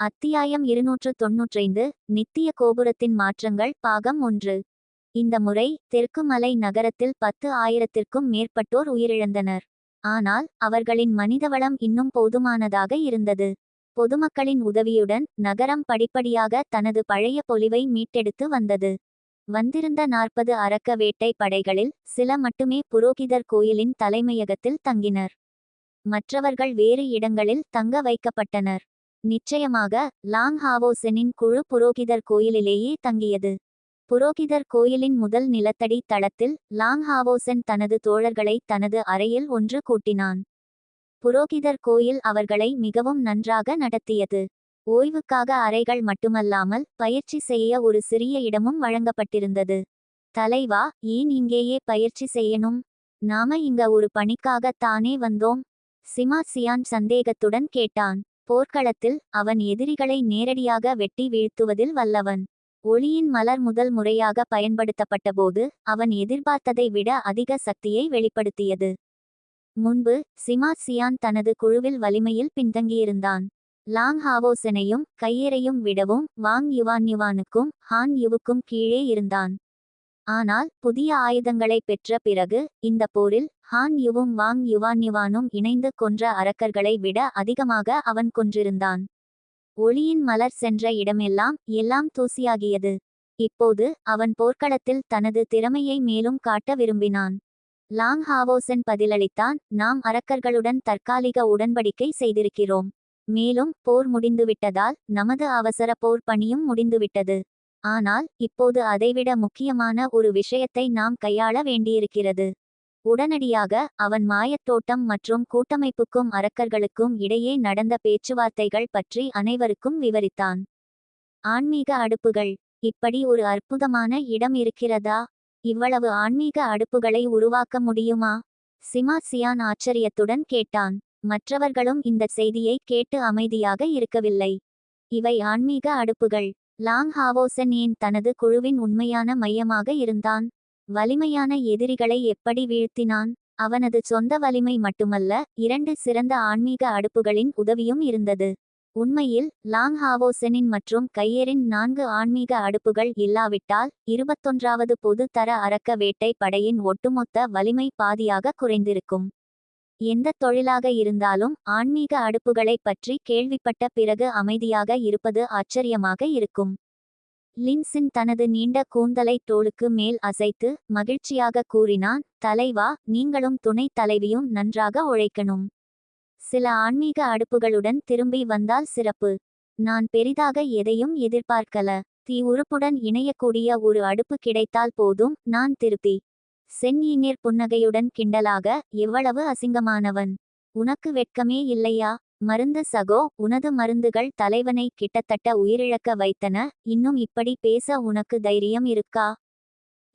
அத்தியாயம் இருநூற்று தொன்னூற்றைந்து நித்திய கோபுரத்தின் மாற்றங்கள் பாகம் ஒன்று. இந்த முறை தெற்கு மலை நகரத்தில் பத்து ஆயிரத்திற்கும் மேற்பட்டோர் உயிரிழந்தனர். ஆனால் அவர்களின் மனிதவளம் இன்னும் போதுமானதாக இருந்தது. பொதுமக்களின் உதவியுடன் நகரம் படிப்படியாக தனது பழைய பொலிவை மீட்டெடுத்து வந்தது. வந்திருந்த நாற்பது அரக்க வேட்டை படைகளில் சில மட்டுமே புரோகிதர் கோயிலின் தலைமையகத்தில் தங்கினர். மற்றவர்கள் வேறு இடங்களில் தங்க வைக்கப்பட்டனர். நிச்சயமாக லாங் ஹாவோசெனின் குழு புரோகிதர் கோயிலிலேயே தங்கியது. புரோகிதர் கோயிலின் முதல் நிலத்தடி தளத்தில் லாங் ஹாவோசென் தனது தோழர்களை தனது அறையில் ஒன்று கூட்டினான். புரோகிதர் கோயில் அவர்களை மிகவும் நன்றாக நடத்தியது. ஓய்வுக்காக அறைகள் மட்டுமல்லாமல் பயிற்சி செய்ய ஒரு சிறிய இடமும் வழங்கப்பட்டிருந்தது. தலைவா ஏன் இங்கேயே பயிற்சி செய்யணும்? நாம இங்க ஒரு பணிக்காக தானே வந்தோம்? சிமா சியான் சந்தேகத்துடன் கேட்டான். போர்க்களத்தில் அவன் எதிரிகளை நேரடியாக வெட்டி வீழ்த்துவதில் வல்லவன். ஒளியின் மலர் முதல் முறையாக பயன்படுத்தப்பட்டபோது அவன் எதிர்பார்த்ததை விட அதிக சக்தியை வெளிப்படுத்தியது. முன்பு சிமா சியான் தனது குழுவில் வலிமையில் பின்தங்கியிருந்தான். லாங் ஹாவோசனையும் கையேறையும் விடவும் வாங் யுவான் யுவானுக்கும் ஹான் யுவுக்கும் கீழே இருந்தான். ஆனால் புதிய ஆயுதங்களை பெற்ற பிறகு இந்த போரில் ஹான் யுவும் வாங் யுவான் யுவானும் இணைந்து கொன்ற அரக்கர்களை விட அதிகமாக அவன் கொன்றிருந்தான். ஒளியின் மலர் சென்ற இடமெல்லாம் எல்லாம் தூசியாகியது. இப்போது அவன் போர்க்களத்தில் தனது திறமையை மேலும் காட்ட விரும்பினான். லாங் ஹாவோசன் பதிலளித்தான் நாம் அரக்கர்களுடன் தற்காலிக உடன்படிக்கை செய்திருக்கிறோம். மேலும் போர் முடிந்துவிட்டதால் நமது அவசர போர் பணியும் முடிந்துவிட்டது. ஆனால் இப்போது அதைவிட முக்கியமான ஒரு விஷயத்தை நாம் கையாள வேண்டியிருக்கிறது. உடனடியாக அவன் மாயத்தோட்டம் மற்றும் கூட்டமைப்புக்கும் அரக்கர்களுக்கும் இடையே நடந்த பேச்சுவார்த்தைகள் பற்றி அனைவருக்கும் விவரித்தான். ஆன்மீக அடுப்புகள். இப்படி ஒரு அற்புதமான இடம் இருக்கிறதா? இவ்வளவு ஆன்மீக அடுப்புகளை உருவாக்க முடியுமா? சிமா சியான் ஆச்சரியத்துடன் கேட்டான். மற்றவர்களும் இந்த செய்தியை கேட்டு அமைதியாக இருக்கவில்லை. இவை ஆன்மீக அடுப்புகள். லாங் ஹாவோசன் ஏன் தனது குழுவின் உண்மையான மையமாக இருந்தான். வலிமையான எதிரிகளை எப்படி வீழ்த்தினான்? அவனது சொந்த வலிமை மட்டுமல்ல இரண்டு சிறந்த ஆன்மீக அடுப்புகளின் உதவியும் இருந்தது. உண்மையில் லாங் ஹாவோசனின் மற்றும் கையரின் நான்கு ஆன்மீக அடுப்புகள் இல்லாவிட்டால் இருபத்தொன்றாவது பொது தர அரக்க வேட்டை படையின் ஒட்டுமொத்த வலிமை பாதியாக குறைந்திருக்கும். எந்த தொழிலாக இருந்தாலும் ஆன்மீக அடுப்புகளைப் பற்றி கேள்விப்பட்ட பிறகு அமைதியாக இருப்பது ஆச்சரியமாக இருக்கும். லின்சின் தனது நீண்ட கூந்தலை தோளுக்கு மேல் அசைத்து மகிழ்ச்சியாக கூறினான் தலைவா நீங்களும் துணைத் தலைவியும் நன்றாக உழைக்கணும். சில ஆன்மீக அடுப்புகளுடன் திரும்பி வந்தால் சிறப்பு. நான் பெரிதாக எதையும் எதிர்பார்க்கல. தீ உறுப்புடன் இணையக்கூடிய ஒரு அடுப்பு கிடைத்தால் போதும் நான் திருப்தி சென்னியினர் புன்னகையுடன் கிண்டலாக எவ்வளவு அசிங்கமானவன். உனக்கு வெட்கமே இல்லையா? மருந்து சகோ உனது மருந்துகள் தலைவனை கிட்டத்தட்ட உயிரிழக்க வைத்தன. இன்னும் இப்படி பேச உனக்கு தைரியம் இருக்கா?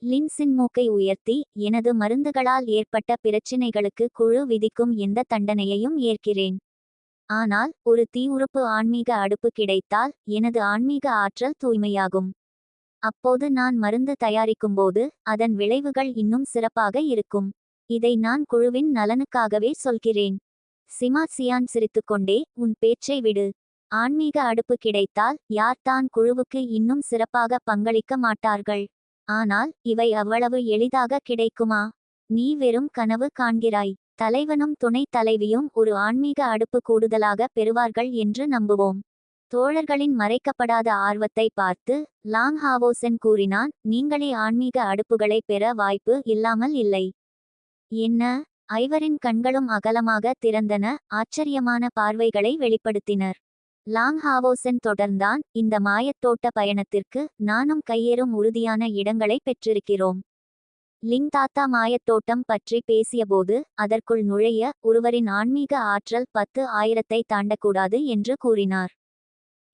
லின்சின் மூக்கை உயர்த்தி எனது மருந்துகளால் ஏற்பட்ட பிரச்சினைகளுக்கு குழு விதிக்கும் எந்த தண்டனையையும் ஏற்கிறேன். ஆனால் ஒரு தீ உறுப்பு ஆன்மீக அடுப்பு கிடைத்தால் எனது ஆன்மீக ஆற்றல் தூய்மையாகும். அப்போது நான் மருந்து தயாரிக்கும்போது அதன் விளைவுகள் இன்னும் சிறப்பாக இருக்கும். இதை நான் குழுவின் நலனுக்காகவே சொல்கிறேன். சிமா சியான் சிரித்துக்கொண்டே உன் பேச்சை விடு. ஆன்மீக அடுப்பு கிடைத்தால் யார்தான் குழுவுக்கு இன்னும் சிறப்பாக பங்களிக்க மாட்டார்கள்? ஆனால் இவை அவ்வளவு எளிதாக கிடைக்குமா? நீ வெறும் கனவு காண்கிறாய். தலைவனும் துணைத் தலைவியும் ஒரு ஆன்மீக அடுப்பு கூடுதலாக பெறுவார்கள் என்று நம்புவோம். தோழர்களின் மறைக்கப்படாத ஆர்வத்தை பார்த்து லாங் ஹாவோசன் கூறினான் நீங்களே ஆன்மீக அடுப்புகளை பெற வாய்ப்பு இல்லாமல் இல்லை. என்ன? ஐவரின் கண்களும் அகலமாக திறந்தன ஆச்சரியமான பார்வைகளை வெளிப்படுத்தினர். லாங் ஹாவோசன் தொடர்ந்தான் இந்த மாயத்தோட்ட பயணத்திற்கு நானும் கையேறும் உறுதியான இடங்களை பெற்றிருக்கிறோம். லிங் தாத்தா மாயத்தோட்டம் பற்றி பேசியபோது அதற்குள் நுழைய ஒருவரின் ஆன்மீக ஆற்றல் பத்து ஆயிரத்தை தாண்டக்கூடாது என்று கூறினார்.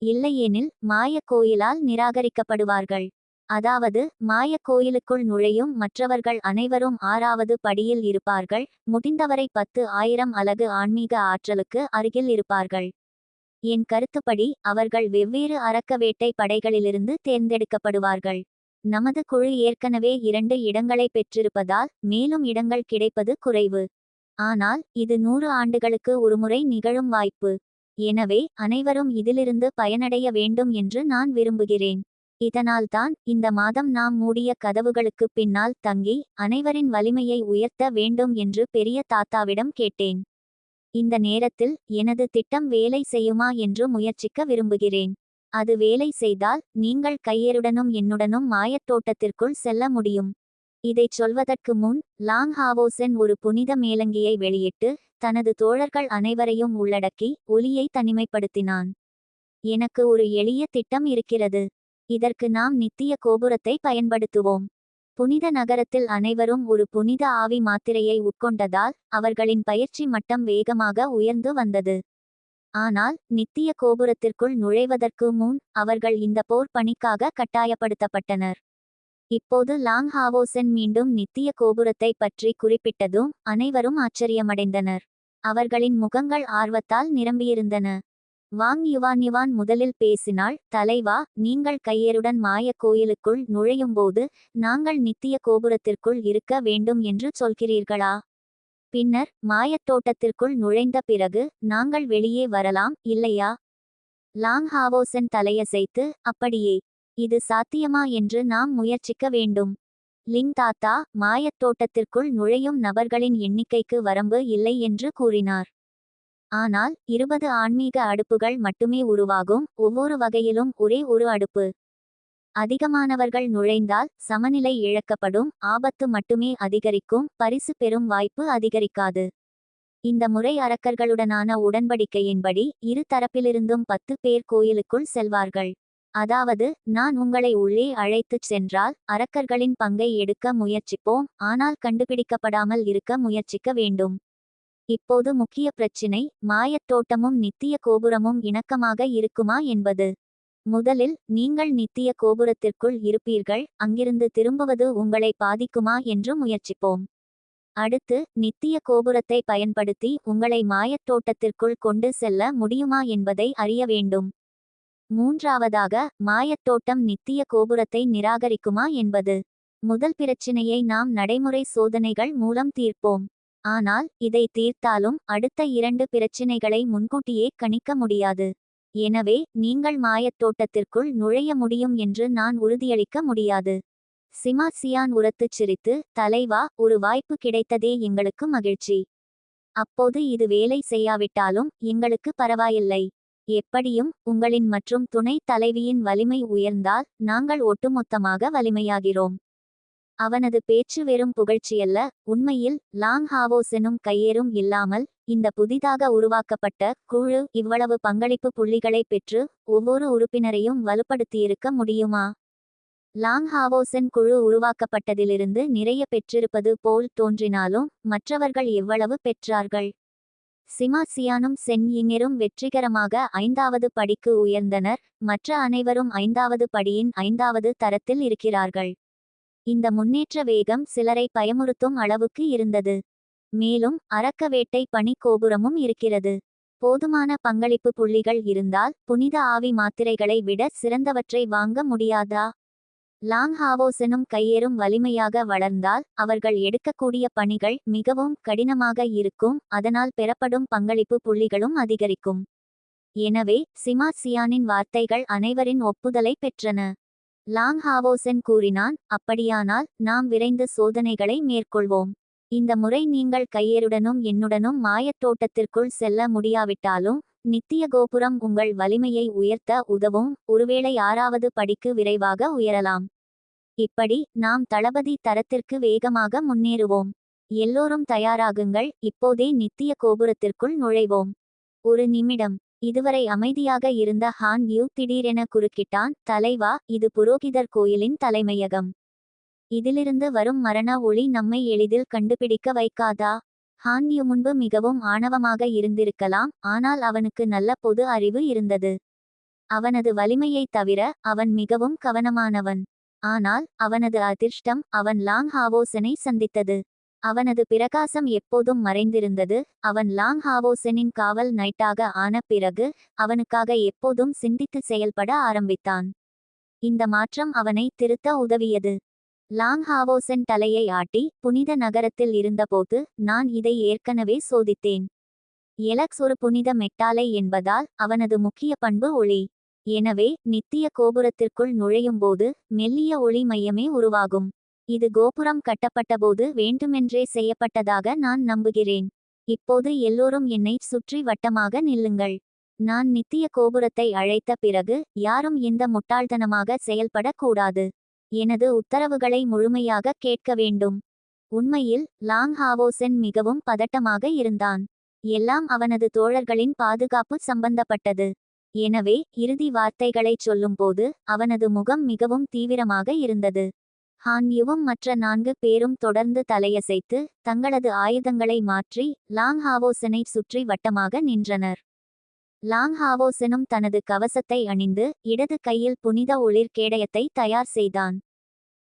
இல்லையெனில் மாய கோயிலால் நிராகரிக்கப்படுவார்கள். அதாவது மாய கோயிலுக்குள் நுழையும் மற்றவர்கள் அனைவரும் ஆறாவது படியில் இருப்பார்கள். முடிந்தவரை பத்து ஆயிரம் அலகு ஆன்மீக ஆற்றலுக்கு அருகில் இருப்பார்கள். என் கருத்துப்படி அவர்கள் வெவ்வேறு அரக்க வேட்டை படைகளிலிருந்து தேர்ந்தெடுக்கப்படுவார்கள். நமது குழு ஏற்கனவே இரண்டு இடங்களை பெற்றிருப்பதால் மேலும் இடங்கள் கிடைப்பது குறைவு. ஆனால் இது நூறு ஆண்டுகளுக்கு ஒருமுறை நிகழும் வாய்ப்பு. எனவே அனைவரும் இதிலிருந்து பயனடைய வேண்டும் என்று நான் விரும்புகிறேன். இதனால்தான் இந்த மாதம் நாம் மூடிய கதவுகளுக்கு பின்னால் தங்கி அனைவரின் வலிமையை உயர்த்த வேண்டும் என்று பெரிய தாத்தாவிடம் கேட்டேன். இந்த நேரத்தில் எனது திட்டம் வேலை செய்யுமா என்று முயற்சிக்க விரும்புகிறேன். அது வேலை செய்தால் நீங்கள் கையேருடனும் என்னுடனும் மாயத்தோட்டத்திற்குள் செல்ல முடியும். இதைச் சொல்வதற்கு முன் லாங் ஹாவோசென் ஒரு புனித மேலங்கியை வெளியிட்டு தனது தோழர்கள் அனைவரையும் உள்ளடக்கி ஒலியை தனிமைப்படுத்தினான். எனக்கு ஒரு எளிய திட்டம் இருக்கிறது. இதற்கு நாம் நித்திய கோபுரத்தை பயன்படுத்துவோம். புனித நகரத்தில் அனைவரும் ஒரு புனித ஆவி மாத்திரையை உட்கொண்டதால் அவர்களின் பயிற்சி மட்டம் வேகமாக உயர்ந்து வந்தது. ஆனால் நித்திய கோபுரத்திற்குள் நுழைவதற்கு முன் அவர்கள் இந்த போர் பணிக்காக கட்டாயப்படுத்தப்பட்டனர். இப்போது லாங் ஹாவோசன் மீண்டும் நித்திய கோபுரத்தை பற்றி குறிப்பிட்டதும் அனைவரும் ஆச்சரியமடைந்தனர். அவர்களின் முகங்கள் ஆர்வத்தால் நிரம்பியிருந்தன. வாங் யுவான் யுவான் முதலில் பேசினாள் தலைவா நீங்கள் கையேருடன் மாய கோயிலுக்குள் நுழையும்போது நாங்கள் நித்திய கோபுரத்திற்குள் இருக்க வேண்டும் என்று சொல்கிறீர்களா? பின்னர் மாயத்தோட்டத்திற்குள் நுழைந்த பிறகு நாங்கள் வெளியே வரலாம் இல்லையா லாங் ஹாவோசன் தலையசைத்து அப்படியே இது சாத்தியமா என்று நாம் முயற்சிக்க வேண்டும். லிங் தாத்தா மாயத்தோட்டத்திற்குள் நுழையும் நபர்களின் எண்ணிக்கைக்கு வரம்பு இல்லை என்று கூறினார். ஆனால் இருபது ஆன்மீக அடுப்புகள் மட்டுமே உருவாகும் ஒவ்வொரு வகையிலும் ஒரே ஒரு அடுப்பு. அதிகமானவர்கள் நுழைந்தால் சமநிலை இழக்கப்படும் ஆபத்து மட்டுமே அதிகரிக்கும் பரிசு பெறும் வாய்ப்பு அதிகரிக்காது. இந்த முறை அரக்கர்களுடனான உடன்படிக்கையின்படி இரு தரப்பிலிருந்தும் பத்து பேர் கோயிலுக்குள் செல்வார்கள். அதாவது நான் உங்களை உள்ளே அழைத்துச் சென்றால் அரக்கர்களின் பங்கை எடுக்க முயற்சிப்போம் ஆனால் கண்டுபிடிக்கப்படாமல் இருக்க முயற்சிக்க வேண்டும். இப்போது முக்கிய பிரச்சினை மாயத்தோட்டமும் நித்திய கோபுரமும் இணக்கமாக இருக்குமா என்பது. முதலில் நீங்கள் நித்திய கோபுரத்திற்குள் இருப்பீர்கள் அங்கிருந்து திரும்புவது உங்களை பாதிக்குமா என்று முயற்சிப்போம். அடுத்து நித்திய கோபுரத்தை பயன்படுத்தி உங்களை மாயத்தோட்டத்திற்குள் கொண்டு செல்ல முடியுமா என்பதை அறிய வேண்டும். மூன்றாவதாக மாயத்தோட்டம் நித்திய கோபுரத்தை நிராகரிக்குமா என்பது. முதல் பிரச்சினையை நாம் நடைமுறை சோதனைகள் மூலம் தீர்ப்போம். ஆனால் இதை தீர்த்தாலும் அடுத்த இரண்டு பிரச்சினைகளை முன்கூட்டியே கணிக்க முடியாது. எனவே நீங்கள் மாயத்தோட்டத்திற்குள் நுழைய முடியும் என்று நான் உறுதியளிக்க முடியாது. சிமா சியான் உரத்துச் சிரித்து தலைவா ஒரு வாய்ப்பு கிடைத்ததே எங்களுக்கு மகிழ்ச்சி. அப்போது இது வேலை செய்யாவிட்டாலும் எங்களுக்கு பரவாயில்லை. எப்படியும் உங்களின் மற்றும் துணை தலைவியின் வலிமை உயர்ந்தால் நாங்கள் ஒட்டுமொத்தமாக வலிமையாகிறோம். அவனது பேச்சு வெறும் புகழ்ச்சியல்ல உண்மையில் லாங் ஹாவோசெனும் கையேறும் இல்லாமல் இந்த புதிதாக உருவாக்கப்பட்ட குழு இவ்வளவு பங்களிப்பு புள்ளிகளை பெற்று ஒவ்வொரு உறுப்பினரையும் வலுப்படுத்தியிருக்க முடியுமா? லாங் ஹாவோசன் குழு உருவாக்கப்பட்டதிலிருந்து நிறைய பெற்றிருப்பது போல் தோன்றினாலும் மற்றவர்கள் எவ்வளவு பெற்றார்கள்? சிமாசியானும் சென் இங்கரும் வெற்றிகரமாக ஐந்தாவது படிக்கு உயர்ந்தனர். மற்ற அனைவரும் ஐந்தாவது படியின் ஐந்தாவது தரத்தில் இருக்கிறார்கள். இந்த முன்னேற்ற வேகம் சிலரை பயமுறுத்தும் அளவுக்கு இருந்தது. மேலும் அரக்கவேட்டை பனி கோபுரமும் இருக்கிறது. போதுமான பங்களிப்பு புள்ளிகள் இருந்தால் புனித ஆவி மாத்திரைகளை விட சிறந்தவற்றை வாங்க முடியாதா? லாங் ஹாவோசனும் கையேறும் வலிமையாக வளர்ந்தால் அவர்கள் எடுக்கக்கூடிய பணிகள் மிகவும் கடினமாக இருக்கும் அதனால் பெறப்படும் பங்களிப்பு புள்ளிகளும் அதிகரிக்கும். எனவே சிமா சியானின் வார்த்தைகள் அனைவரின் ஒப்புதலை பெற்றன. லாங் ஹாவோசன் கூறினான் அப்படியானால் நாம் விரைந்து சோதனைகளை மேற்கொள்வோம். இந்த முறை நீங்கள் கையேறுடனும் என்னுடனும் மாயத்தோட்டத்திற்குள் செல்ல முடியாவிட்டாலும் நித்திய கோபுரம் உங்கள் வலிமையை உயர்த்த உதவும். ஒருவேளை ஆறாவது படிக்கு விரைவாக உயரலாம். இப்படி நாம் தளபதி தரத்திற்கு வேகமாக முன்னேறுவோம். எல்லோரும் தயாராகுங்கள். இப்போதே நித்திய கோபுரத்திற்குள் நுழைவோம். ஒரு நிமிடம். இதுவரை அமைதியாக இருந்த ஹான் யூ திடீரென குறுக்கிட்டான். தலைவா இது புரோகிதர் கோயிலின் தலைமையகம். இதிலிருந்து வரும் மரண ஒளி நம்மை எளிதில் கண்டுபிடிக்க வைக்காதா? ஹான்யு முன்பு மிகவும் ஆணவமாக இருந்திருக்கலாம் ஆனால் அவனுக்கு நல்ல பொது அறிவு இருந்தது. அவனது வலிமையைத் தவிர அவன் மிகவும் கவனமானவன். ஆனால் அவனது அதிர்ஷ்டம் அவன் லாங் ஹாவோசனை சந்தித்தது. அவனது பிரகாசம் எப்போதும் மறைந்திருந்தது. அவன் லாங் ஹாவோசனின் காவல் நைட்டாக ஆன பிறகு அவனுக்காக எப்போதும் சிந்தித்து செயல்பட ஆரம்பித்தான். இந்த மாற்றம் அவனை திருத்த உதவியது. லாங் ஹாவோசன் தலையை ஆட்டி புனித நகரத்தில் இருந்தபோது நான் இதை ஏற்கனவே சோதித்தேன். எலக்ஸ் ஒரு புனித மெட்டாலை என்பதால் அவனது முக்கிய பண்பு ஒளி. எனவே நித்திய கோபுரத்திற்குள் நுழையும்போது மெல்லிய ஒளி மையமே உருவாகும். இது கோபுரம் கட்டப்பட்டபோது வேண்டுமென்றே செய்யப்பட்டதாக நான் நம்புகிறேன். இப்போது எல்லோரும் என்னை சுற்றி வட்டமாக நில்லுங்கள். நான் நித்திய கோபுரத்தை அழைத்த பிறகு யாரும் இந்த முட்டாள்தனமாக செயல்படக்கூடாது. எனது உத்தரவுகளை முழுமையாக கேட்க வேண்டும். உண்மையில் லாங் ஹாவோசென் மிகவும் பதட்டமாக இருந்தான். எல்லாம் அவனது தோழர்களின் பாதுகாப்பு சம்பந்தப்பட்டது. எனவே இறுதி வார்த்தைகளைச் சொல்லும்போது அவனது முகம் மிகவும் தீவிரமாக இருந்தது. ஹான்யுவும் மற்ற நான்கு பேரும் தொடர்ந்து தலையசைத்து தங்களது ஆயுதங்களை மாற்றி லாங் ஹாவோசனை சுற்றி வட்டமாக நின்றனர். லாங் ஹாவோசனும் தனது கவசத்தை அணிந்து இடது கையில் புனித ஒளிர் கேடயத்தை தயார் செய்தான்.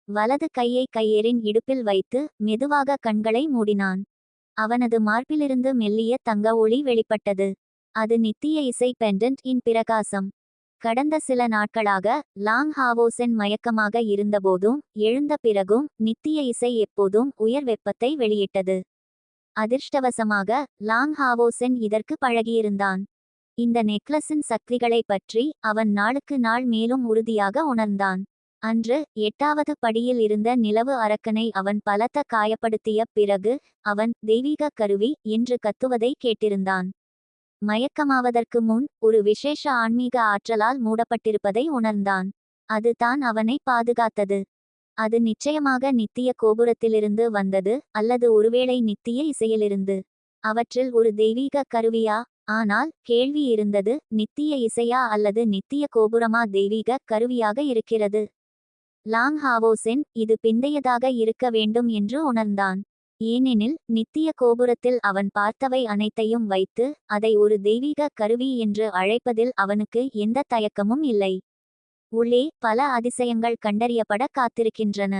வலது கையை கையேறின் இடுப்பில் வைத்து மெதுவாக கண்களை மூடினான். அவனது மார்பிலிருந்து மெல்லிய தங்க ஒளி வெளிப்பட்டது. அது நித்திய இசை பெண்டன்ட் இன் பிரகாசம். கடந்த சில நாட்களாக லாங் ஹாவோசென் மயக்கமாக இருந்தபோதும் எழுந்த பிறகும் நித்திய இசை எப்போதும் உயர் வெப்பத்தை வெளியிட்டது. அதிர்ஷ்டவசமாக லாங் ஹாவோசென் இதற்கு பழகியிருந்தான். இந்த நெக்லஸின் சக்திகளை பற்றி அவன் நாளுக்கு நாள் மேலும் உறுதியாக உணர்ந்தான். அன்று எட்டாவது படியில் இருந்த நிலவு அரக்கனை அவன் பலத்த காயப்படுத்திய பிறகு அவன் தெய்வீக கருவி என்று கத்துவதை கேட்டிருந்தான். மயக்கமாவதற்கு முன் ஒரு விசேஷ ஆன்மீக ஆற்றலால் மூடப்பட்டிருப்பதை உணர்ந்தான். அது தான் அவனை பாதுகாத்தது. அது நிச்சயமாக நித்திய கோபுரத்திலிருந்து வந்தது அல்லது ஒருவேளை நித்திய இசையிலிருந்து. அவற்றில் ஒரு தெய்வீக கருவியா ஆனால் கேள்வி இருந்தது நித்திய இசையா அல்லது நித்திய கோபுரமா தெய்வீக கருவியாக இருக்கிறது? லாங் ஹாவோசென் இது பிந்தையதாக இருக்க வேண்டும் என்று உணர்ந்தான். ஏனெனில் நித்திய கோபுரத்தில் அவன் பார்த்தவை அனைத்தையும் வைத்து அதை ஒரு தெய்வீக கருவி என்று அழைப்பதில் அவனுக்கு எந்த தயக்கமும் இல்லை. உள்ளே பல அதிசயங்கள் கண்டறியப்பட காத்திருக்கின்றன.